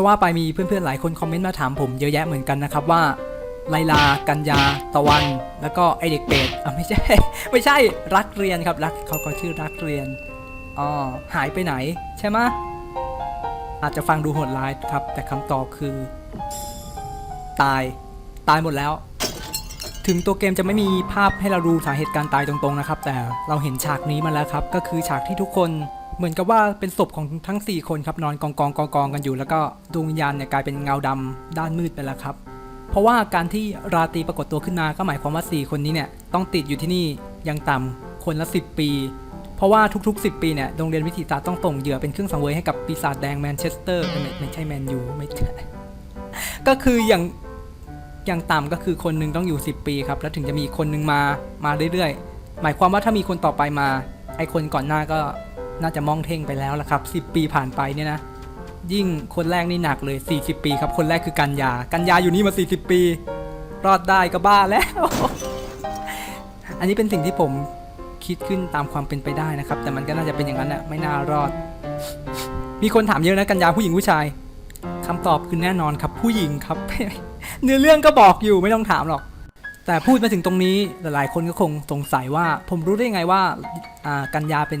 จะว่าไปมีเพื่อนๆหลายคนคอมเมนต์มาถามผมเยอะแยะเหมือนกันนะครับว่าไลลา กันยาตะวัน แล้วก็ไอเด็กเป็ดอะไม่ใช่ ไม่ใช่ รักเรียนครับ รักเขาก็ชื่อรักเรียน อ๋อ หายไปไหน ใช่ไหมอาจจะฟังดูโหดร้ายครับ แต่คำตอบคือ ตาย ตายหมดแล้ว ถึงตัวเกมจะไม่มีภาพให้เราดูสาเหตุการตายตรงๆนะครับ แต่เราเห็นฉากนี้มาแล้วครับ ก็คือฉากที่ทุกคน เหมือนกับว่าเป็นศพของทั้ง 4 คนครับนอนกองกองกองกองกันอยู่ แล้วก็ดวงวิญญาณเนี่ยกลายเป็นเงาดำด้านมืดไปแล้วครับ เพราะว่าการที่ราตรีปรากฏตัวขึ้นมาก็หมายความว่า 4 คนนี้เนี่ยต้องติดอยู่ที่นี่ยังต่ำคนละ 10 ปี เพราะว่าทุกๆ 10 ปีเนี่ยโรงเรียนวิทยาศาสตร์ต้องส่งเหยื่อเป็นเครื่องสังเวยให้กับปีศาจแดงแมนเชสเตอร์ไม่ไม่ใช่แมนยูไม่ใช่ก็คืออย่างอย่างต่ำก็คือคนหนึ่งต้องอยู่ 10 ปีครับ แล้วถึงจะมีคนหนึ่งมามาเรื่อยๆ หมายความว่าถ้ามีคนต่อไปมา ไอคนก่อนหน้าก็ น่าจะมองเท่งไปแล้วละครับ 10 ปีผ่านไปเนี่ยนะ ยิ่งคนแรกนี่หนักเลย 40 ปีครับ คนแรกคือกันยา กันยาอยู่นี่มา 40 ปี รอดได้ก็บ้าแล้ว อันนี้เป็นสิ่งที่ผมคิดขึ้นตามความเป็นไปได้นะครับ แต่มันก็น่าจะเป็นอย่างนั้นอะไม่น่ารอด มีคนถามเยอะนะกันยาผู้หญิงผู้ชายคำตอบคือแน่นอนครับผู้หญิงครับ เนื้อเรื่องก็บอกอยู่ไม่ต้องถามหรอก แต่พูดมาถึงตรงนี้หลายๆ คนก็คงสงสัยว่า ผมรู้ได้ไงว่าอ่ากันยาเป็น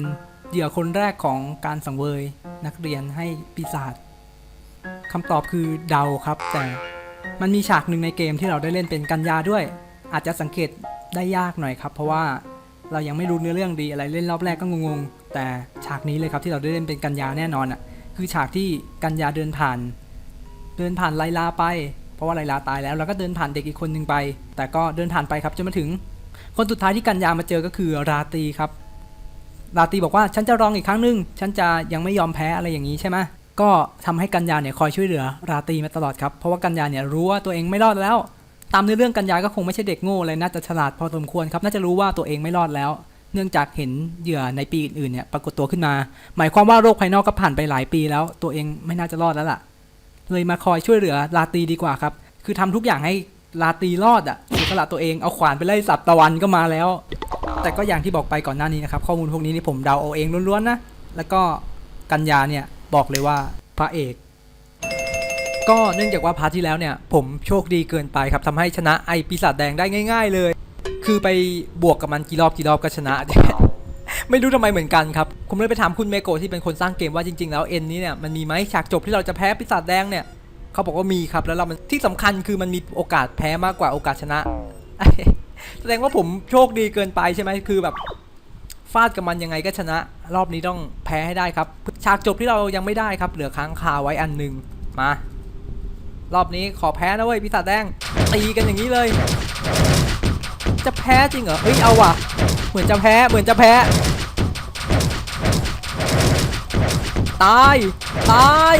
เหยื่อคนแรกของการสังเวยนักเรียนให้ปีศาจคำตอบคือเดาครับ แต่มันมีฉากหนึ่งในเกมที่เราได้เล่นเป็นกันยาด้วย อาจจะสังเกตได้ยากหน่อยครับ เพราะว่าเรายังไม่รู้เนื้อเรื่องดีอะไรเล่นรอบแรกก็งงๆ แต่ฉากนี้เลยครับที่เราได้เล่นเป็นกันยาแน่นอนอะคือฉากที่กันยาเดินผ่าน เดินผ่านไลลาไป เพราะว่าไลลาตายแล้วแล้วก็เดินผ่านเด็กอีกคนหนึ่งไป แต่ก็เดินผ่านไปครับจนมาถึง คนสุดท้ายที่กันยามาเจอก็คือราตรีครับ ราตีบอกว่าฉันจะลองอีกครั้งหนึ่งฉันจะยังไม่ยอมแพ้อะไรอย่างนี้ใช่ไหมก็ทำให้กันยาเนี่ยคอยช่วยเหลือราตีมาตลอดครับเพราะว่ากันยาเนี่ยรู้ว่าตัวเองไม่รอดแล้ว ตามเนื้อเรื่องกันยาก็คงไม่ใช่เด็กโง่เลยน่าจะฉลาดพอสมควรครับน่าจะรู้ว่าตัวเองไม่รอดแล้ว เนื่องจากเห็นเหยื่อในปีอื่นๆเนี่ยปรากฏตัวขึ้นมา หมายความว่าโรคภายนอกก็ผ่านไปหลายปีแล้ว ตัวเองไม่น่าจะรอดแล้วล่ะ เลยมาคอยช่วยเหลือลาตีดีกว่าครับคือทำทุกอย่างให้ลาตีรอดอะ่ะเสียสละตัวเองเอาขวานไปไล่สับตะวันก็มาแล้ว แต่ก็อย่างที่บอกไปก่อนหน้านี้นะครับ ข้อมูลพวกนี้นี่ผมเดาเอาเองล้วนๆนะ แล้วก็กัญญาเนี่ยบอกเลยว่าพระเอก ก็เนื่องจากว่าพาร์ทที่แล้วเนี่ย ผมโชคดีเกินไปครับทำให้ชนะไอปีศาจแดงได้ง่าย ๆ เลย คือไปบวกกับมันกี่รอบกี่รอบก็ชนะ ไม่รู้ทำไมเหมือนกันครับ ผมเลยไปถามคุณเมโกที่เป็นคนสร้างเกมว่าจริง ๆ แล้วเอ็นนี้เนี่ยมันมีไหมฉากจบที่เราจะแพ้ปีศาจแดงเนี่ยเขาบอกว่ามีครับแล้วเรามันที่สำคัญคือมันมีโอกาสแพ้มากกว่าโอกาสชนะ แสดงว่าผมโชคดีเกินไปใช่ไหมคือแบบฟาดกับมันยังไงก็ชนะ รอบนี้ต้องแพ้ให้ได้ครับ ฉากจบที่เรายังไม่ได้ครับ เหลือค้างคาไว้อันหนึ่งมา รอบนี้ขอแพ้นะเว้ยปีศาจแดงตีกันอย่างนี้เลย จะแพ้จริงเหรอเฮ้ยเอาว่ะ เหมือนจะแพ้เหมือนจะแพ้ ตายตาย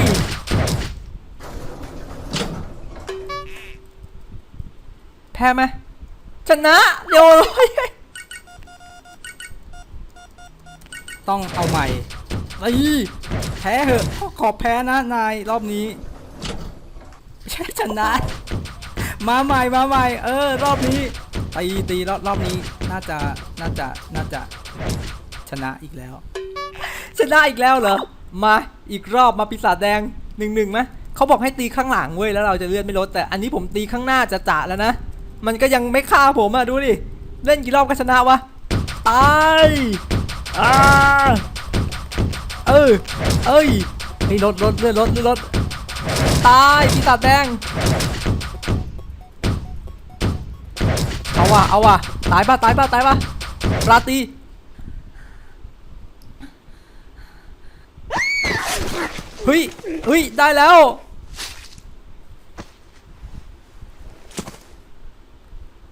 แพ้ไหม ชนะโยนต้องเอาใหม่ไอ้ยแพ้เหอะขอแพ้นะนายรอบนี้ใช่ชนะ มาใหม่มาใหม่ เออ รอบนี้ตีตีรอบรอบนี้น่าจะน่าจะน่าจะชนะอีกแล้ว ชนะอีกแล้วเหรอมาอีกรอบมาปีศาจแดงหนึ่งหนึ่งไหมเขาบอกให้ตีข้างหลังเว้ยแล้วเราจะเลื่อนไม่ลดแต่อันนี้ผมตีข้างหน้าจะจะแล้วนะ มันก็ยังไม่ฆ่าผมอะดูดิ เล่นกี่รอบก็ชนะวะ ตายอ่าเออเอ้ยไอ้ยลดลดเลื่อนลดเลื่อนลดตายปีศาจแดง เอาว่ะเอาว่ะตายป่ะตายป่ะตายป่ะปลาตีเฮ้ยเฮ้ยได้แล้ว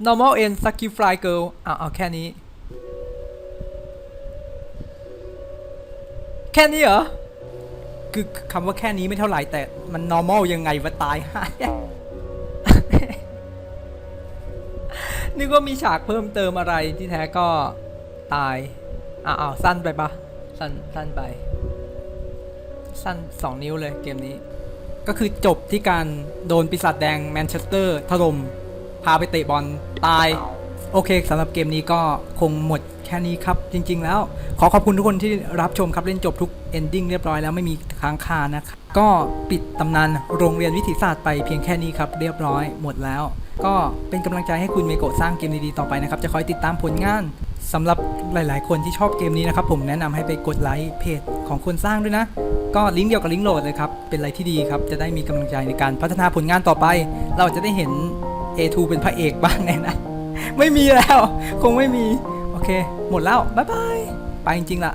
normal end sucky fly girl เอาเอาแค่นี้ แค่นี้เหรอ คือคำว่าแค่นี้ไม่เท่าไหร่แต่มัน normal ยังไงวะตายหายนึกว่ามีฉากเพิ่มเติมอะไรที่แท้ก็ตายอ้าวอ้าวสั้นไปปะสั้นสั้นไป สั้น2นิ้วเลยเกมนี้ ก็คือจบที่การโดนปีศาจแดงแมนเชสเตอร์ถล่ม พาไปเตะบอลตายโอโอเคสำหรับเกมนี้ก็คงหมดแค่นี้ครับจริง ๆ แล้ว ขอขอบคุณทุกคนที่รับชมครับเล่นจบทุก ending เรียบร้อยแล้วไม่มีค้างคานะครับก็ปิดตำนานโรงเรียนวิทยาศาสตร์ไปเพียงแค่นี้ครับเรียบร้อยหมดแล้ว ก็เป็นกำลังใจให้คุณเมโกะสร้างเกมดีๆต่อไปนะครับจะคอยติดตามผลงานสำหรับหลาย ๆ คนที่ชอบเกมนี้นะครับผมแนะนำให้ไปกดไลค์เพจของคนสร้างด้วยนะ ก็ลิงก์เดียวกับลิงก์โหลดเลยครับเป็นอะไรที่ดีครับจะได้มีกำลังใจในการพัฒนาผลงานต่อไป เราจะได้เห็น A2 เป็นพระเอกบ้างแน่นะ ไม่มีแล้ว คงไม่มี โอเค หมดแล้ว บ๊ายบาย ไปจริงๆละ